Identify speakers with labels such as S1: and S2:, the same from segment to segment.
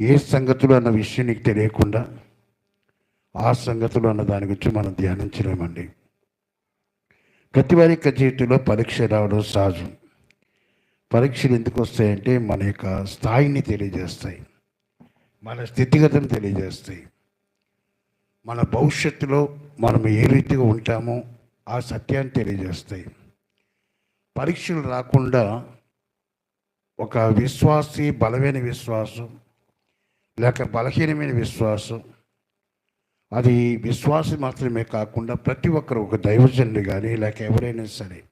S1: ఏ సంగతులు అన్న విషయం నీకు తెలియకుండా ఆ సంగతులు అన్న దాని గురించి మనం ధ్యానించలేమండి. ప్రతి వారి యొక్క జీవితంలో పరీక్ష రావడం సహజం. పరీక్షలు ఎందుకు వస్తాయంటే మన యొక్క స్థాయిని తెలియజేస్తాయి. మన స్థితిగతిని తెలియజేస్తాయి. మన భవిష్యత్తులో మనం ఏ రీతిగా ఉంటామో ఆ సత్యాన్ని తెలియజేస్తాయి. పరీక్షలు రాకుండా ఒక విశ్వాసి బలమైన విశ్వాసం లేక బలహీనమైన విశ్వాసం. అది విశ్వాసం మాత్రమే కాకుండా ప్రతి ఒక్కరు ఒక దైవజనుడు కానీ లేక ఎవరైనా సరే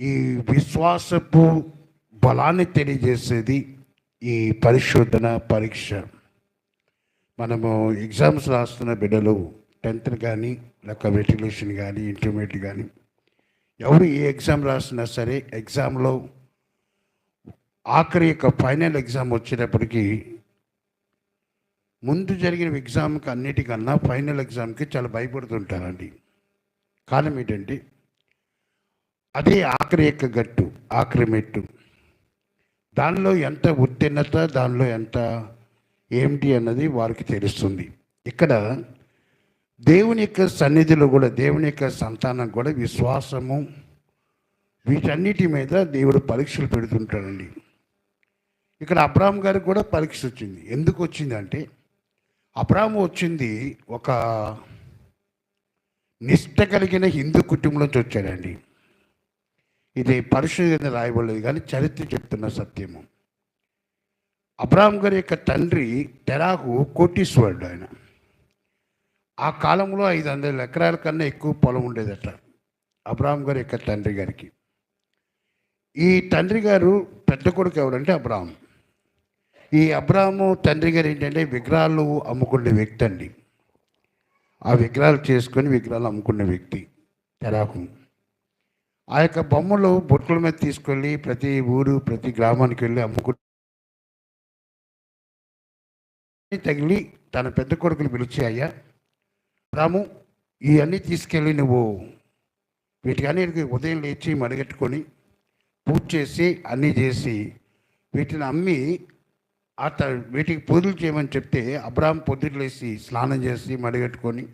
S1: ఈ విశ్వాసపు బలాన్ని తెలియజేసేది ఈ పరిశోధన పరీక్ష. మనము ఎగ్జామ్స్ రాస్తున్న బిడ్డలు టెన్త్ కానీ లేక మెట్రికులేషన్ కానీ ఇంటర్మీడియట్ కానీ ఎవరు ఏ ఎగ్జామ్ రాసినా సరే ఎగ్జామ్లో ఆఖరి యొక్క ఫైనల్ ఎగ్జామ్ వచ్చేటప్పటికి ముందు జరిగిన ఎగ్జామ్కి అన్నిటికన్నా ఫైనల్ ఎగ్జామ్కి చాలా భయపడుతుంటారండి. కారణం ఏంటంటే అదే ఆఖరి యొక్క గట్టు ఆఖరి మెట్టు. దానిలో ఎంత ఉత్తీర్ణత దానిలో ఎంత ఏమిటి అన్నది వారికి తెలుస్తుంది. ఇక్కడ దేవుని యొక్క సన్నిధిలో కూడా దేవుని యొక్క సంతానం కూడా విశ్వాసము వీటన్నిటి మీద దేవుడు పరీక్షలు పెడుతుంటాడండి. ఇక్కడ అబ్రాహం గారికి కూడా పరీక్ష వచ్చింది. ఎందుకు వచ్చిందంటే అబ్రాహం వచ్చింది ఒక నిష్ట కలిగిన హిందూ కుటుంబంలోంచి వచ్చాడండి. ఇది పరిశుద్ధంగా రాయబడలేదు కానీ చరిత్ర చెప్తున్న సత్యము. అబ్రాహం గారి యొక్క తండ్రి తెరాకు కోటీశ్వరుడు ఆయన. ఆ కాలంలో ఐదు వందల ఎకరాల కన్నా ఎక్కువ పొలం ఉండేదట అబ్రాహం గారి యొక్క తండ్రి గారికి. ఈ తండ్రి గారు పెద్ద కొడుకు ఎవరంటే అబ్రాహం ఈ అబ్రాహము తండ్రి గారు ఏంటంటే విగ్రహాలు అమ్ముకునే వ్యక్తి అండి. ఆ విగ్రహాలు చేసుకొని విగ్రహాలు అమ్ముకునే వ్యక్తి తెరాకు ఆ యొక్క బొమ్మలు బొట్టుల మీద తీసుకెళ్ళి ప్రతి ఊరు ప్రతి గ్రామానికి వెళ్ళి అమ్ముకు తగిలి తన పెద్ద కొడుకులు పిలిచి అయ్యా రాము ఇవన్నీ తీసుకెళ్ళి నువ్వు వీటికన్నీ ఉదయం లేచి మడగట్టుకొని పూజ చేసి అన్నీ చేసి వీటిని అమ్మి అతను వీటికి పూజలు చేయమని చెప్తే అబ్రాహం పొద్దులేసి స్నానం చేసి మడిగట్టుకొని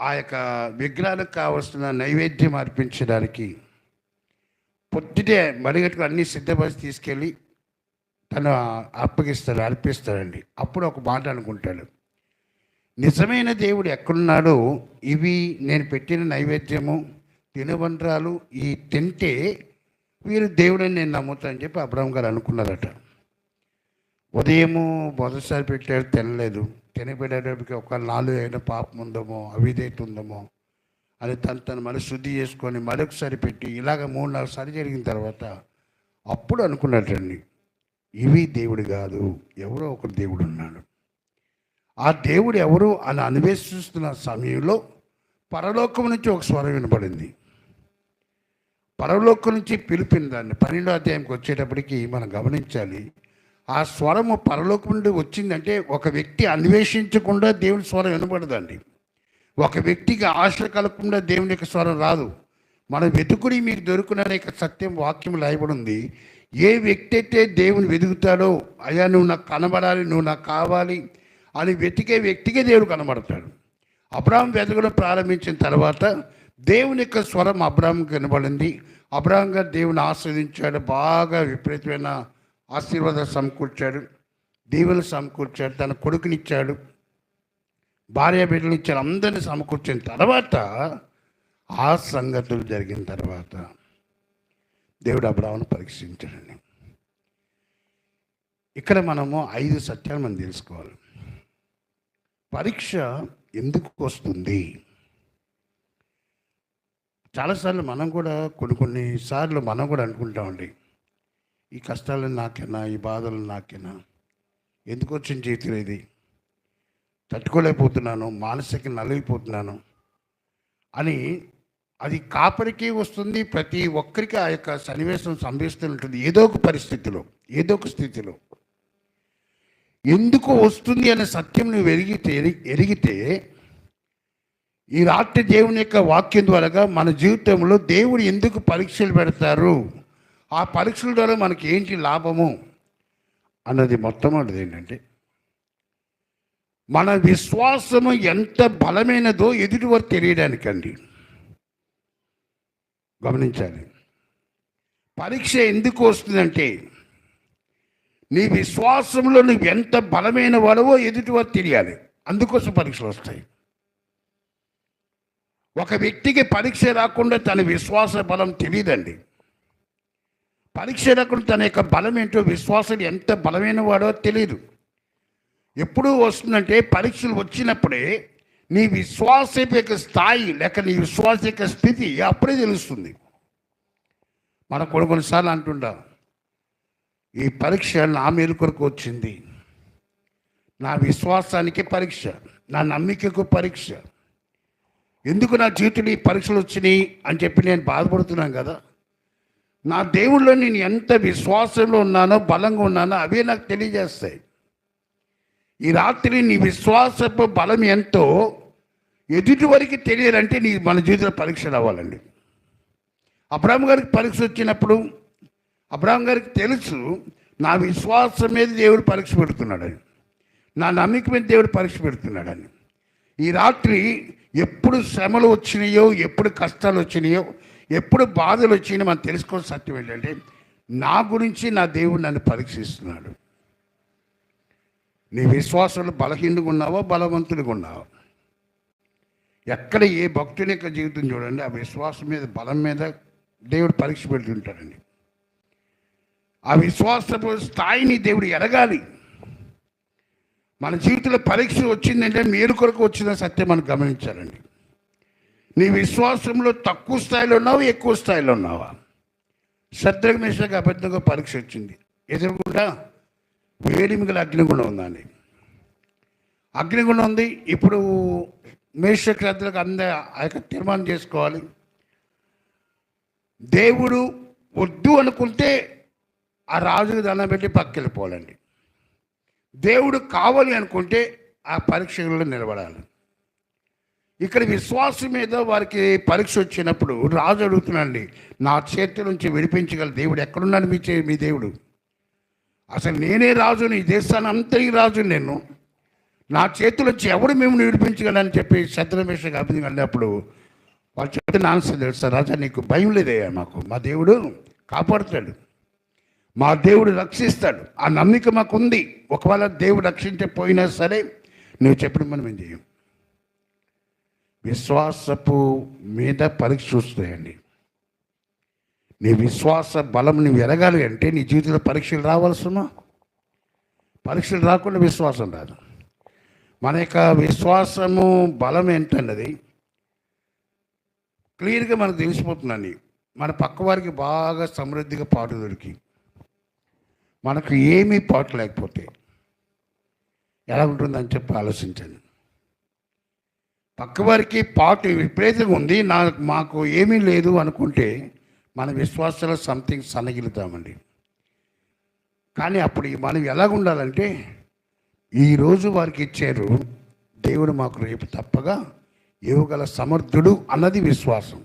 S1: ఆ యొక్క విగ్రహాలకు కావలసిన నైవేద్యం అర్పించడానికి పొద్దుటే మడిగట్టుకు అన్ని సిద్ధపరిచి తీసుకెళ్ళి తను అప్పగిస్తాడు అర్పిస్తాడండి. అప్పుడు ఒక మాట అనుకుంటాడు. నిజమైన దేవుడు ఎక్కడున్నాడో ఇవి నేను పెట్టిన నైవేద్యము తినుబండ్రాలు ఈ తింటే వీరు దేవుడని నేను నమ్ముతానని చెప్పి అబ్రహం గారు అనుకున్నారట. ఉదయము మొదటిసారి పెట్టాడు తినలేదు. తినబెట్టేటప్పటికి ఒక నాలుగు అయినా పాపం ఉందమో అవిధేత ఉందమో అని తను తను మళ్ళీ శుద్ధి చేసుకొని మరొకసారి పెట్టి ఇలాగ మూడు నాలుగు సార్లు జరిగిన తర్వాత అప్పుడు అనుకున్నట్టండి ఇవి దేవుడు కాదు ఎవరో ఒకరు దేవుడు ఉన్నాడు. ఆ దేవుడు ఎవరు అని అన్వేషిస్తున్న సమయంలో పరలోకం నుంచి ఒక స్వరం వినపడింది. పరలోకం నుంచి పిలిపిన దాన్ని పన్నెండో అధ్యాయంకి వచ్చేటప్పటికి మనం గమనించాలి ఆ స్వరము పరలోకం నుండి వచ్చిందంటే ఒక వ్యక్తి అన్వేషించకుండా దేవుని స్వరం వినబడదండి. ఒక వ్యక్తికి ఆశ కలగకుండా దేవుని యొక్క స్వరం రాదు. మనం వెతుకుని మీకు దొరుకునే యొక్క సత్యం వాక్యం రాయబడి ఉంది ఏ వ్యక్తి అయితే దేవుని వెతుకుతాడో అయ్యా నువ్వు నాకు కనబడాలి నువ్వు నాకు కావాలి అని వెతికే వ్యక్తికే దేవుడు కనబడతాడు. అబ్రాహం వెతకడం ప్రారంభించిన తర్వాత దేవుని యొక్క స్వరం అబ్రాహం కనబడింది అబ్రాహం గారు దేవుని ఆస్వాదించాడు. బాగా విపరీతమైన ఆశీర్వాదం సమకూర్చాడు దీవెలు సమకూర్చాడు తన కొడుకునిచ్చాడు భార్య బిడ్డలు ఇచ్చాడు అందరిని సమకూర్చిన తర్వాత ఆ సంగతులు జరిగిన తర్వాత దేవుడు అబ్రాహ్మను పరీక్షించాడండి. ఇక్కడ మనము ఐదు సత్యాలు మనం తెలుసుకోవాలి. పరీక్ష ఎందుకు వస్తుంది? చాలాసార్లు మనం కూడా కొన్ని కొన్ని సార్లు మనం కూడా అనుకుంటామండి. ఈ కష్టాలు నాకేనా? ఈ బాధలు నాకేనా? ఎందుకు వచ్చిన జీవితం ఇది? తట్టుకోలేకపోతున్నాను మానసిక నలిగిపోతున్నాను అని అది కాపరికి వస్తుంది ప్రతి ఒక్కరికి ఆ యొక్క సన్నివేశం సంభవిస్తుంటుంది ఏదో ఒక పరిస్థితిలో ఏదో ఒక స్థితిలో. ఎందుకు వస్తుంది అనే సత్యం నువ్వు ఎరిగితే ఎరిగితే ఈ రాత్రి దేవుని యొక్క వాక్యం ద్వారా మన జీవితంలో దేవుడు ఎందుకు పరీక్షలు పెడతారు? ఆ పరీక్షల ద్వారా మనకి ఏంటి లాభము అన్నది మొట్టమొదటిది ఏంటంటే మన విశ్వాసము ఎంత బలమైనదో ఎదుటివారు తెలియడానికండి. గమనించాలి. పరీక్ష ఎందుకు వస్తుందంటే నీ విశ్వాసంలో నువ్వు ఎంత బలమైన వాడవో ఎదుటివారు తెలియాలి. అందుకోసం పరీక్షలు వస్తాయి. ఒక వ్యక్తికి పరీక్ష రాకుండా తన విశ్వాస బలం తెలియదండి. పరీక్ష లేకుండా తన యొక్క బలం ఏంటో విశ్వాసం ఎంత బలమైన వాడో తెలియదు ఎప్పుడు వస్తుందంటే పరీక్షలు వచ్చినప్పుడే నీ విశ్వాస యొక్క స్థాయి లేక నీ విశ్వాస యొక్క స్థితి అప్పుడే తెలుస్తుంది. మన కొన్ని కొన్నిసార్లు అంటుండా ఈ పరీక్ష నా మేలు కొరకు వచ్చింది. నా విశ్వాసానికి పరీక్ష నా నమ్మికకు పరీక్ష. ఎందుకు నా జీవితంలో ఈ పరీక్షలు వచ్చినాయి? అని చెప్పి నేను బాధపడుతున్నాను కదా. నా దేవుళ్ళో నేను ఎంత విశ్వాసంలో ఉన్నానో బలంగా ఉన్నానో అవే నాకు తెలియజేస్తాయి. ఈ రాత్రి నీ విశ్వాసపు బలం ఎంతో ఎదుటి వరకు తెలియాలంటే నీ మన జీవితంలో పరీక్షలు అవ్వాలండి. అబ్రాహం గారికి పరీక్ష వచ్చినప్పుడు అబ్రాహం గారికి తెలుసు నా విశ్వాసం మీద దేవుడు పరీక్ష పెడుతున్నాడని. నా నమ్మిక మీద దేవుడు పరీక్ష పెడుతున్నాడని. ఈ రాత్రి ఎప్పుడు శ్రమలు వచ్చినాయో ఎప్పుడు కష్టాలు వచ్చినాయో ఎప్పుడు బాధలు వచ్చినాయో మనం తెలుసుకోవాల్సిన సత్యం ఏంటంటే నా గురించి నా దేవుడు నన్ను పరీక్షిస్తున్నాడు. నీ విశ్వాసంలో బలహీనంగా ఉన్నావో బలవంతుడిగా ఉన్నావో? ఎక్కడ ఏ భక్తుని యొక్క జీవితం చూడండి ఆ విశ్వాసం మీద బలం మీద దేవుడు పరీక్ష పెడుతుంటాడండి ఆ విశ్వాసపు స్థాయిని దేవుడు ఎరగాలి. మన జీవితంలో పరీక్ష వచ్చిందంటే మీరు కొరకు వచ్చిన సత్యం మనం గమనించాలండి. నీ విశ్వాసంలో తక్కువ స్థాయిలో ఉన్నావా ఎక్కువ స్థాయిలో ఉన్నావా? శత్రుఘ్నేశ్వరికి అబద్ధంగా పరీక్ష వచ్చింది. ఎదురుకుండా వేడిమిగల అగ్నిగుణం ఉందండి. అగ్నిగుణం ఉంది. ఇప్పుడు మేషక్రతులకు అంద ఆ యొక్క తీర్మానం చేసుకోవాలి. దేవుడు వద్దు అనుకుంటే ఆ రాజుకు దండం పెట్టి పక్కెళ్ళిపోవాలండి దేవుడు కావాలి అనుకుంటే ఆ పరీక్షల్లో నిలబడాలి. ఇక్కడ విశ్వాసం మీద వారికి పరీక్ష వచ్చినప్పుడు రాజు అడుగుతున్నాండి నా చేతి నుంచి విడిపించగల దేవుడు ఎక్కడున్నాడు మీ చే మీ దేవుడు? అసలు నేనే రాజుని ఈ దేశాన్ని అంతటి రాజు నేను. నా చేతులు వచ్చి ఎవడు మేము విడిపించగలని చెప్పి శత్రుమేషకు అభివృద్ధి వెళ్ళినప్పుడు వాళ్ళు చెప్తే ఆన్సర్ తెలుసా? రాజా నీకు భయం లేదయ్యా మాకు. మా దేవుడు కాపాడుతాడు. మా దేవుడు రక్షిస్తాడు. ఆ నమ్మిక మాకు ఉంది ఒకవేళ దేవుడు రక్షించకపోయినా సరే నువ్వు చెప్పిన మనం ఏం చేయం. విశ్వాసపు మీద పరీక్ష చూస్తాయండి నీ విశ్వాస బలం నువ్వు ఎరగాలి అంటే నీ జీవితంలో పరీక్షలు రావాల్సిన పరీక్షలు రాకుండా విశ్వాసం రాదు. మన యొక్క విశ్వాసము బలం ఏంటన్నది క్లియర్గా మనకు తెలిసిపోతుందండి. మన పక్క వారికి బాగా సమృద్ధిగా పాటు దొరికి. మనకు ఏమీ పాటు లేకపోతే ఎలా ఉంటుందని చెప్పి ఆలోచించండి. పక్కవారికి పాటు విపరీతంగా ఉంది. నాకు మాకు ఏమీ లేదు అనుకుంటే మన విశ్వాసంలో సంథింగ్ సన్నగిలుతామండి కానీ అప్పుడు మనం ఎలాగ ఉండాలంటే ఈరోజు వారికి ఇచ్చారు దేవుడు మాకు రేపు తప్పగా ఇవ్వగల సమర్థుడు అన్నది విశ్వాసం.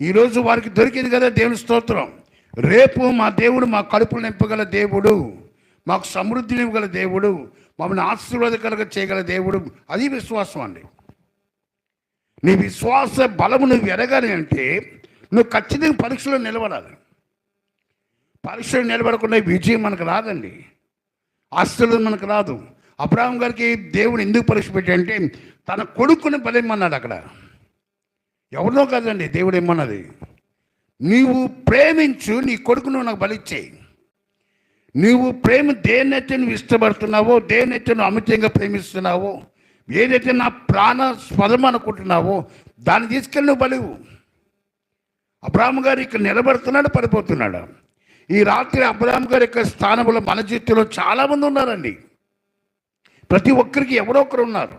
S1: ఈరోజు వారికి దొరికింది కదా దేవుని స్తోత్రం. రేపు మా దేవుడు మా కడుపులు నింపగల దేవుడు మాకు సమృద్ధిని ఇవ్వగల దేవుడు మమ్మల్ని ఆశీర్వాదకరంగా చేయగల దేవుడు. అది విశ్వాసం అండి. నీ విశ్వాస బలము నువ్వు ఎరగాలి అంటే నువ్వు ఖచ్చితంగా పరీక్షలో నిలబడాలి. పరీక్షలు నిలబడకుండా విజయం మనకు రాదండి. ఆస్తులు మనకు రాదు. అబ్రాహం గారికి దేవుడు ఎందుకు పరీక్ష పెట్టాడంటే తన కొడుకుని బలేమన్నాడు అక్కడ. ఎవరినో కాదండి దేవుడు ఏమన్నది? నీవు ప్రేమించు నీ కొడుకును నాకు బలిచ్చేయి. నీవు ప్రేమ దేన్నైతే నువ్వు ఇష్టపడుతున్నావో దేన్నైతే నువ్వు అమితంగా ప్రేమిస్తున్నావో ఏదైతే నా ప్రాణ స్వరం అనుకుంటున్నావో దాన్ని తీసుకెళ్ళి నువ్వు బలివు. అబ్రాహ్మ గారు ఇక్కడ నిలబడుతున్నాడు పడిపోతున్నాడు. ఈ రాత్రి అబ్రాహ్మ గారి యొక్క స్థానంలో మన జీవితంలో చాలామంది ఉన్నారండి. ప్రతి ఒక్కరికి ఎవరో ఒకరు ఉన్నారు.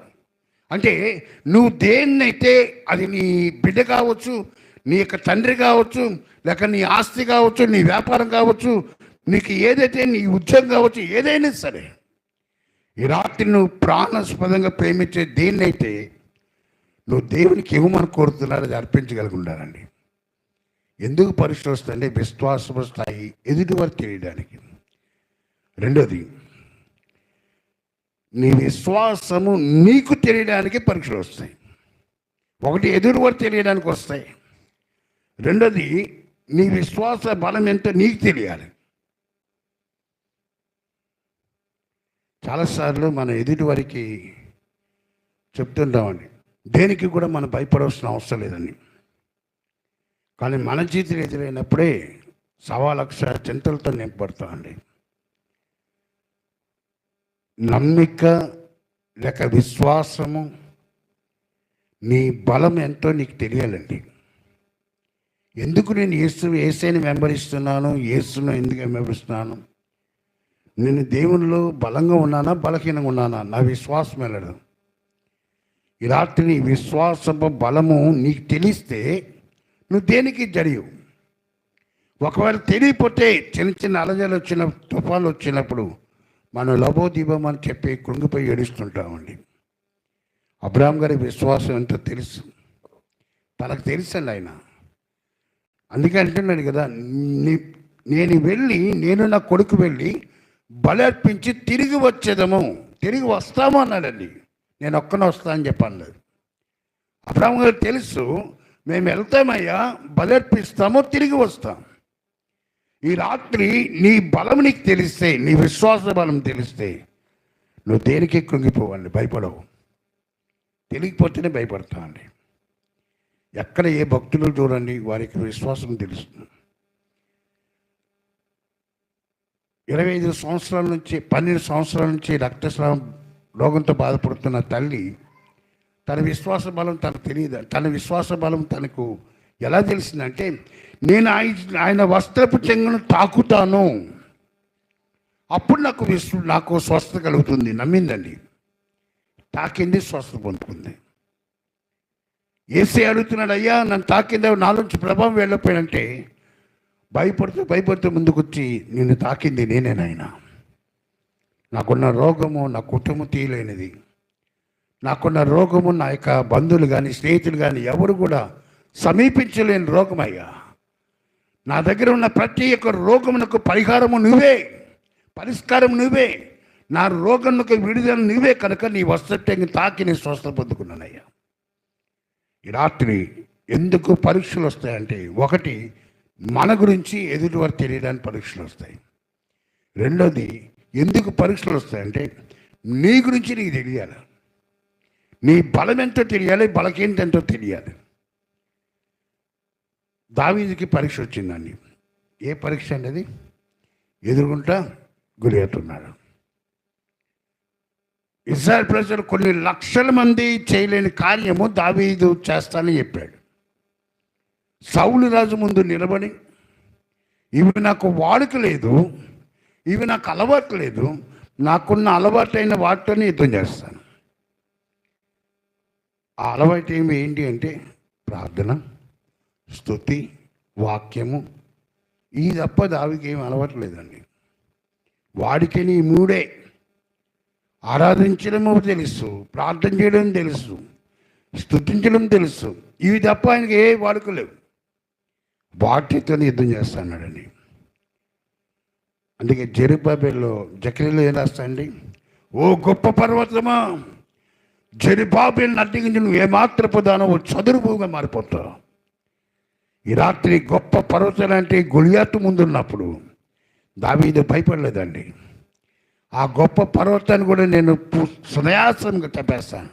S1: అంటే నువ్వు దేన్నైతే అది నీ బిడ్డ కావచ్చు నీ యొక్క తండ్రి కావచ్చు లేక నీ ఆస్తి కావచ్చు నీ వ్యాపారం కావచ్చు నీకు ఏదైతే నీ ఉద్యోగం కావచ్చు ఏదైనా సరే ఈ రాత్రి నువ్వు ప్రాణస్పదంగా ప్రేమించే దేన్నైతే నువ్వు దేవునికి ఇవ్వమని కోరుతున్నాడు అది అర్పించగలుగుండాలండి. ఎందుకు పరీక్ష వస్తుందంటే విశ్వాసము స్థాయి ఎదుటి వరకు తెలియడానికి. రెండోది నీ విశ్వాసము నీకు తెలియడానికి పరీక్షలు వస్తాయి. ఒకటి ఎదురువారు తెలియడానికి వస్తాయి. రెండోది నీ విశ్వాస బలం ఎంతో నీకు తెలియాలి. చాలాసార్లు మన ఎదుటి వారికి చెప్తుంటామండి. దేనికి కూడా మనం భయపడవలసిన అవసరం లేదండి. కానీ మన జీవితం ఎదురైనప్పుడే సవా లక్ష చింతలతో నింపబడతామండి. నమ్మిక లేక విశ్వాసము నీ బలం ఎంతో నీకు తెలియాలండి. ఎందుకు నేను యేసు ఏసైని వెంబడిస్తున్నాను యేసును ఎందుకు వెంబడిస్తున్నాను? నేను దేవునిలో బలంగా ఉన్నానా బలహీనంగా ఉన్నానా? నా విశ్వాసం వెళ్ళడం ఈ రాత్రి నీ విశ్వాసపు బలము నీకు తెలిస్తే నువ్వు దేనికి జరియవు ఒకవేళ తెలియపోతే చిన్న చిన్న అలజలు వచ్చిన తుఫాన్లు వచ్చినప్పుడు మనం లభోదీపం అని చెప్పి కృంగిపోయి ఏడుస్తుంటామండి. అబ్రాహం గారి విశ్వాసం ఎంతో తెలుసు? తనకు తెలుసండి ఆయన. అందుకే అంటున్నాడు కదా నేను వెళ్ళి నేను నా కొడుకు వెళ్ళి బలర్పించి తిరిగి వచ్చేదము. తిరిగి వస్తాము అన్నాడండి. నేను ఒక్కనే వస్తా అని చెప్పాను అబ్రాహ్మ గారు తెలుసు మేము వెళ్తామయ్యా బలర్పిస్తాము తిరిగి వస్తాం. ఈ రాత్రి నీ బలం నీకు తెలిస్తే నీ విశ్వాస బలం తెలిస్తే నువ్వు దేనికి కృంగిపోవాలి భయపడవు. తెలియకపోతేనే భయపడతానండి. ఎక్కడ ఏ భక్తులు చూడండి వారికి విశ్వాసం తెలుస్తుంది. ఇరవై ఐదు సంవత్సరాల నుంచి పన్నెండు సంవత్సరాల నుంచి రక్తస్రావం రోగంతో బాధపడుతున్న తల్లి తన విశ్వాస బలం తనకు తెలియదు. తన విశ్వాస బలం తనకు ఎలా తెలిసిందంటే నేను ఆయన ఆయన వస్త్రపు చెంగును తాకుతాను. అప్పుడు నాకు విశ్వ నాకు స్వస్థత కలుగుతుంది. నమ్మిందండి. తాకింది స్వస్థత పొందుకుంది. ఏసీ అడుగుతున్నాడు అయ్యా నన్ను తాకిందే నాలోంచి ప్రభావం వెళ్ళిపోయాడంటే భయపడుతూ భయపడుతూ ముందుకొచ్చి నిన్ను తాకింది నేనే నాయన. నాకున్న రోగము నా కుటుంబం తీయలేనిది. నాకున్న రోగము నా యొక్క బంధువులు కానీ స్నేహితులు కానీ ఎవరు కూడా సమీపించలేని రోగమయ్యా. నా దగ్గర ఉన్న ప్రతి ఒక్క రోగమునకు పరిహారము నువ్వే పరిష్కారం నువ్వే. నా రోగమునకు విడుదల నువ్వే కనుక నీ వస్త్రని తాకి నేను స్వస్థ పొందుకున్నానయ్యా. ఈ రాత్రి ఎందుకు పరీక్షలు వస్తాయంటే ఒకటి మన గురించి ఎదుటివారు తెలియడానికి పరీక్షలు వస్తాయి. రెండోది ఎందుకు పరీక్షలు వస్తాయంటే నీ గురించి నీకు తెలియాలి. నీ బలం ఎంతో తెలియాలి బలకేంటెంతో తెలియాలి. దావీదికి పరీక్ష వచ్చిందండి. ఏ పరీక్ష అనేది ఎదుర్కొంటా గురి ఇజ్రాయల్ ప్రజలు కొన్ని లక్షల మంది చేయలేని కార్యము దావీదు చేస్తానని చెప్పాడు. సౌలు రాజు ముందు నిలబడి ఇవి నాకు వాడుక లేదు ఇవి నాకు అలవాటు లేదు నాకున్న అలవాటైన వాటిని యుద్ధం చేస్తాను. ఆ అలవాటు ఏమి ఏంటి అంటే ప్రార్థన స్తుతి వాక్యము. ఈ తప్ప దావికి ఏమి అలవాటు లేదండి. వాడికి ఈ మూడే. ఆరాధించడము తెలుసు ప్రార్థన చేయడం తెలుసు స్తుతించడం తెలుసు. ఇవి తప్ప ఆయనకి ఏ వాడుకలేవు వాటితో యుద్ధం చేస్తాడండి అందుకే జెరుబాబేలో జకరీలో ఏం రాస్తాండి ఓ గొప్ప పర్వతమా జెరుబాబేలు అడ్డగించి నువ్వు ఏమాత్రపు దానవు చదురుపుగా మారిపోతావు ఈ రాత్రి గొప్ప పర్వతం అంటే గొలియాతు ముందున్నప్పుడు దావీదు భయపడలేదండి. ఆ గొప్ప పర్వతాన్ని కూడా నేను సునాయాసంగా చెప్పేస్తాను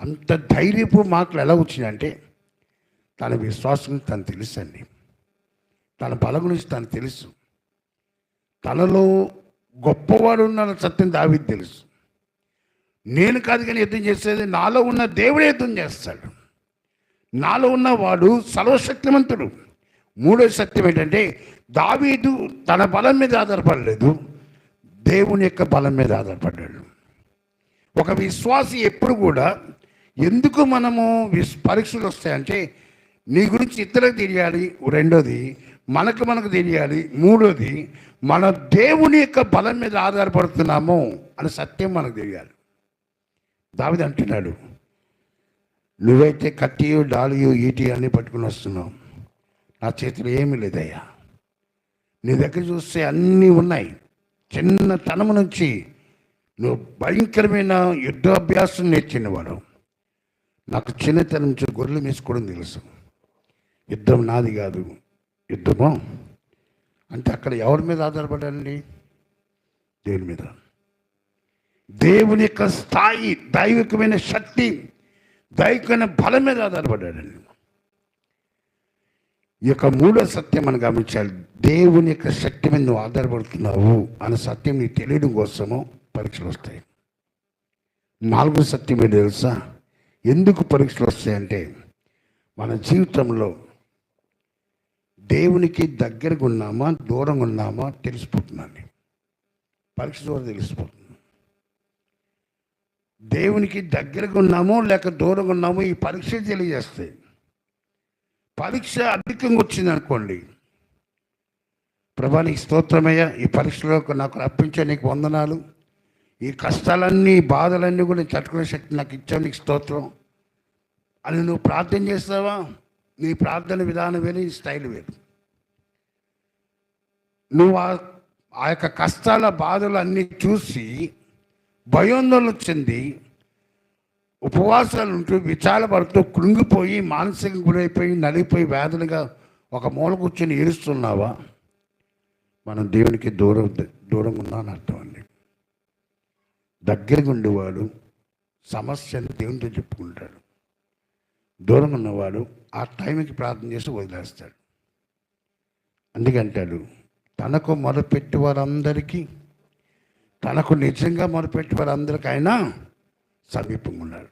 S1: అంత ధైర్యపు మాటలు ఎలా వచ్చినాయంటే తన విశ్వాసం తను తెలుసండి. తన బలం గురించి తను తెలుసు. తనలో గొప్పవాడు ఉన్న సత్యం దావి తెలుసు. నేను కాదు కానీ యుద్ధం చేసేది నాలో ఉన్న దేవుడే యుద్ధం చేస్తాడు. నాలో ఉన్నవాడు సర్వశక్తిమంతుడు. మూడో సత్యం ఏంటంటే దావీదు తన బలం మీద ఆధారపడలేదు. దేవుని యొక్క బలం మీద ఆధారపడ్డాడు. ఒక విశ్వాసి ఎప్పుడు కూడా ఎందుకు మనము విస్ పరీక్షలు వస్తాయంటే నీ గురించి ఇతరులకు తెలియాలి రెండోది మనకు మనకు తెలియాలి మూడోది మన దేవుని యొక్క బలం మీద ఆధారపడుతున్నాము అనే సత్యం మనకు తెలియాలి. దావిది అంటున్నాడు నువ్వైతే కత్తియు డాలియు ఈటి అన్ని పట్టుకుని వస్తున్నావు. నా చేతిలో ఏమీ లేదయ్యా. నీ దగ్గర చూస్తే అన్నీ ఉన్నాయి. చిన్నతనం నుంచి నువ్వు భయంకరమైన యుద్ధాభ్యాసం నేర్చినవాడు. నాకు చిన్నతనం నుంచి గొర్రెలు మేసుకోవడం తెలుసు. యుద్ధం నాది కాదు. యుద్ధము? అంటే అక్కడ ఎవరి మీద ఆధారపడాలండి? దేవుని మీద. దేవుని యొక్క స్థాయి దైవికమైన శక్తి దైవికమైన బలం మీద ఆధారపడ్డాడండి ఈ యొక్క మూడో సత్యం మనం గమనించాలి. దేవుని యొక్క శక్తి మీద నువ్వు ఆధారపడుతున్నావు అనే సత్యం నీకు తెలియడం కోసము పరీక్షలు వస్తాయి. నాలుగో సత్యం ఏంటి తెలుసా? ఎందుకు పరీక్షలు వస్తాయంటే మన జీవితంలో దేవునికి దగ్గరగా ఉన్నామా దూరంగా ఉన్నామా తెలిసిపోతుందండి. పరీక్ష ద్వారా తెలిసిపోతుంది. దేవునికి దగ్గరగా ఉన్నామో లేక దూరంగా ఉన్నామో ఈ పరీక్ష తెలియజేస్తాయి పరీక్ష అధికంగా వచ్చింది అనుకోండి ప్రభానికి నీకు స్తోత్రమయ్యా ఈ పరీక్షలో నాకు రప్పించే నీకు వందనాలు. ఈ కష్టాలన్నీ బాధలన్నీ కూడా తట్టుకునే శక్తి నాకు ఇచ్చావు నీకు స్తోత్రం. అని నువ్వు ప్రార్థన చేస్తావా? నీ ప్రార్థన విధానం వేరు నీ స్టైల్ వేరు. నువ్వు ఆ ఆ యొక్క కష్టాల బాధలు అన్నీ చూసి భయోందోళన చెంది ఉపవాసాలు ఉంటూ విచారపడుతూ కృంగిపోయి మానసిక గురైపోయి నలిగిపోయి వేదనగా ఒక మూల కూర్చొని ఏడుస్తున్నావా? మనం దేవునికి దూరం దూరంగా ఉన్నామని అర్థం అండి. దగ్గరగా ఉండేవాడు సమస్యను దేవునితో చెప్పుకుంటాడు. దూరంగా ఉన్నవాడు ఆ టైంకి ప్రార్థన చేసి వదిలేస్తాడు. అందుకంటాడు తనకు మొదలుపెట్టి వారందరికీ తనకు నిజంగా మొదలుపెట్టి వారందరికీ ఆయన సమీపంగా ఉన్నాడు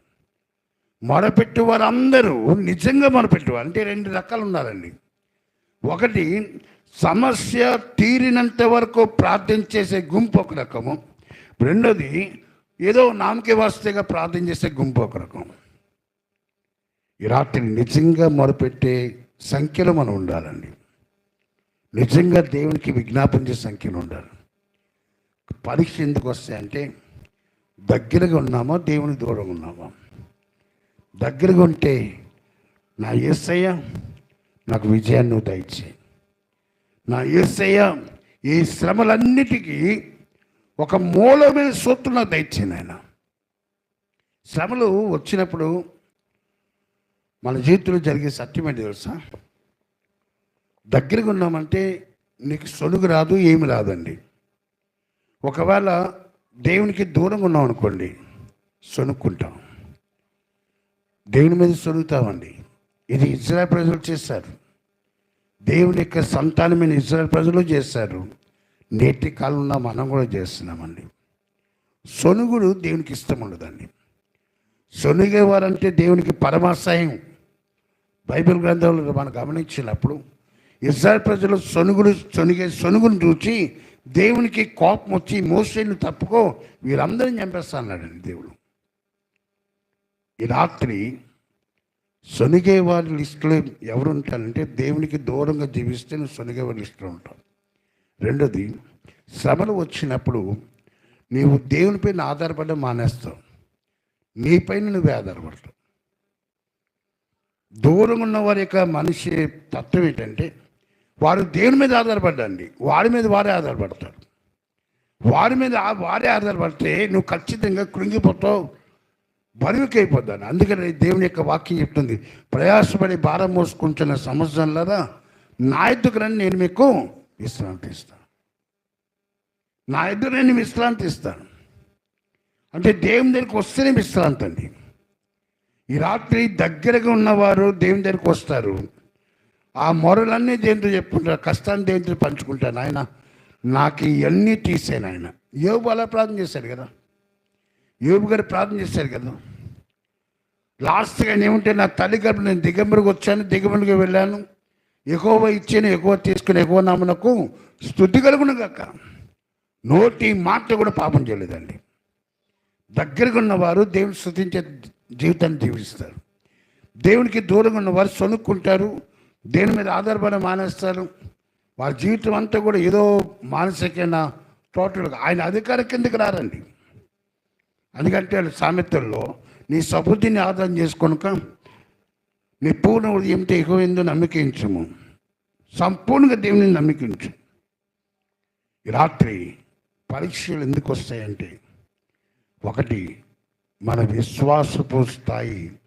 S1: మొదలుపెట్టి వారందరూ నిజంగా మొదలుపెట్టేవారు అంటే రెండు రకాలు ఉన్నారండి. ఒకటి సమస్య తీరినంత వరకు ప్రార్థన చేసే గుంపు ఒక రకము. రెండోది ఏదో నామకే వస్తేగా ప్రార్థన చేసే గుంపు ఒక రకం. ఈ రాత్రి నిజంగా మొదలుపెట్టే సంఖ్యలో మనం ఉండాలండి. నిజంగా దేవునికి విజ్ఞాపన చేసే సంఖ్యలో ఉండాలి. పరీక్ష ఎందుకు వస్తాయంటే దగ్గరగా ఉన్నామా దేవుని దూరంగా ఉన్నామా? దగ్గరగా ఉంటే నా ఏసయ్య నాకు విజయాన్ని నువ్వు దయచేయి. నా ఏసయ్య ఈ శ్రమలన్నిటికీ ఒక మూలమైన సూత్రం నాకు దయచేయండి ఆయన శ్రమలు వచ్చినప్పుడు మన జీవితంలో జరిగే సత్యం ఏంటి తెలుసా? దగ్గరగా ఉన్నామంటే నీకు సొలుగు రాదు ఏమి రాదండి. ఒకవేళ దేవునికి దూరంగా ఉన్నాం అనుకోండి సొనుక్కుంటాం. దేవుని మీద సొనుగుతామండి. ఇది ఇజ్రాయల్ ప్రజలు చేశారు. దేవుని యొక్క సంతానమైన ఇజ్రాయల్ ప్రజలు చేశారు. నేటి కాలంలో మనం కూడా చేస్తున్నామండి. సొనుగుడు దేవునికి ఇష్టం ఉండదండి. సొనిగేవారంటే దేవునికి పరమాశయం. బైబిల్ గ్రంథంలో మనం గమనించినప్పుడు ఇజ్రాయల్ ప్రజలు సొనుగులు సొనిగే సొనుగును చూచి దేవునికి కోపం వచ్చి మోసేని తప్పుకో వీరందరిని చంపేస్తా అన్నాడండి దేవుడు. ఈ రాత్రి సొనిగే వారి లిస్టులో ఎవరు ఉంటారంటే దేవునికి దూరంగా జీవిస్తే నువ్వు సొనిగే వారి లిస్టులో ఉంటావు. రెండోది శ్రమలు వచ్చినప్పుడు నీవు దేవునిపైన ఆధారపడడం మానేస్తావు. నీపైన నువ్వే ఆధారపడతావు. దూరంగా ఉన్న వారి యొక్క మనిషి తత్వం ఏంటంటే వారు దేవుని మీద ఆధారపడ్డండి. వారి మీద వారే ఆధారపడతారు. వారి మీద ఆ- వారే ఆధారపడితే నువ్వు ఖచ్చితంగా కృంగిపోతావు. బరువుకైపోద్దాను అందుకని దేవుని యొక్క వాక్యం చెప్తుంది. ప్రయాసపడి భారం మోసుకుంటున్న సమస్యలరా నా ఎద్దుకురని నేను మీకు విశ్రాంతి ఇస్తాను నా ఎదురు నేను విశ్రాంతి ఇస్తాను అంటే దేవుని దగ్గరికి వస్తేనే విశ్రాంతి అండి ఈ రాత్రి దగ్గరగా ఉన్నవారు దేవుని దగ్గరికి వస్తారు. ఆ మొరలన్నీ దేవునితో చెప్పుకుంటారు కష్టాన్ని దేంట్లో పంచుకుంటాను ఆయన నాకు ఇవన్నీ తీసాను ఆయన యోబు అలా ప్రార్థన చేశాడు కదా. యోబు గారు ప్రార్థన చేశారు కదా. లాస్ట్గా ఏముంటే నా తల్లి గర్భం నేను దిగంబరికి వచ్చాను దిగంబరికి వెళ్ళాను. ఎక్కువ ఇచ్చాను ఎక్కువ తీసుకుని ఎక్కువ నామనకు స్థుతి కలుగును కాక నోటి మాట కూడా పాపం చేయలేదండి. దగ్గరగా ఉన్నవారు దేవుని స్థుతించే జీవితాన్ని జీవిస్తారు. దేవునికి దూరంగా ఉన్నవారు సొనుక్కుంటారు దేని మీద ఆధారపడి మానేస్తారు? వారి జీవితం అంతా కూడా ఏదో మానసికమైన టోటల్గా ఆయన అధికార కిందకి రారండి. ఎందుకంటే సామెతల్లో నీ సబుద్ధిని ఆధారం చేసుకొనుక నీ పూర్ణ ఉదయంతో ఎక్కువైందో నమ్మకించము. సంపూర్ణంగా దేవుని నమ్మకించు. రాత్రి పరీక్షలు ఎందుకు వస్తాయంటే ఒకటి మన విశ్వాసపు స్థాయి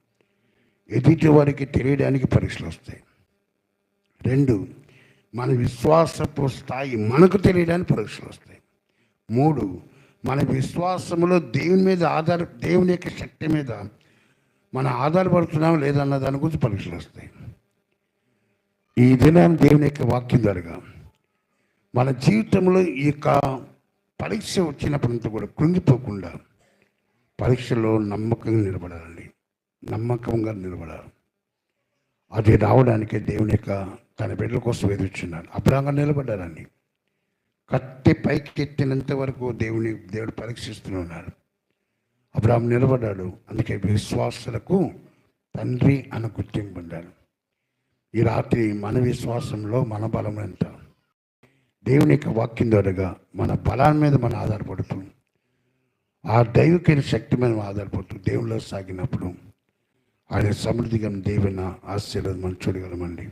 S1: ఎదుటి వారికి తెలియడానికి పరీక్షలు వస్తాయి. రెండు మన విశ్వాసపు స్థాయి మనకు తెలియడానికి పరీక్షలు వస్తాయి. మూడు మన విశ్వాసములో దేవుని మీద ఆధార దేవుని యొక్క శక్తి మీద మనం ఆధారపడుతున్నాం లేదన్న దాని గురించి పరీక్షలు వస్తాయి. ఈ దినాన్ని దేవుని యొక్క వాక్యం ద్వారా మన జీవితంలో ఈ యొక్క పరీక్ష వచ్చినప్పుడు కూడా కృంగిపోకుండా పరీక్షలో నమ్మకంగా నిలబడాలండి. నమ్మకంగా నిలబడాలి. అది రావడానికే దేవుని యొక్క తన బిడ్డల కోసం ఎదుర్చున్నాడు అబ్రాంగా నిలబడ్డారని కత్తి పైకి ఎత్తినంత వరకు దేవుని దేవుడు పరీక్షిస్తున్నాడు అబ్రాహం నిలబడ్డాడు. అందుకే విశ్వాసులకు తండ్రి అని గుర్తింపడ్డాడు ఈ రాత్రి మన విశ్వాసంలో మన బలం ఎంత? దేవుని యొక్క వాక్యం ద్వారాగా మన బలాన్ని మీద మనం ఆధారపడుతుంది ఆ దైవికైన శక్తి మీద ఆధారపడుతూ దేవుల్లో సాగినప్పుడు ఆయన సమృద్ధిగా దేవుని ఆశీర్వాదం మనం చూడగలమండి.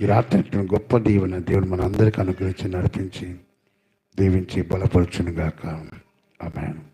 S1: ఈ రాత్రి గొప్ప దీవెన దేవుడు మనందరికీ అనుగ్రహించి నడిపించి దీవించి బలపరచునుగాక. ఆమెను.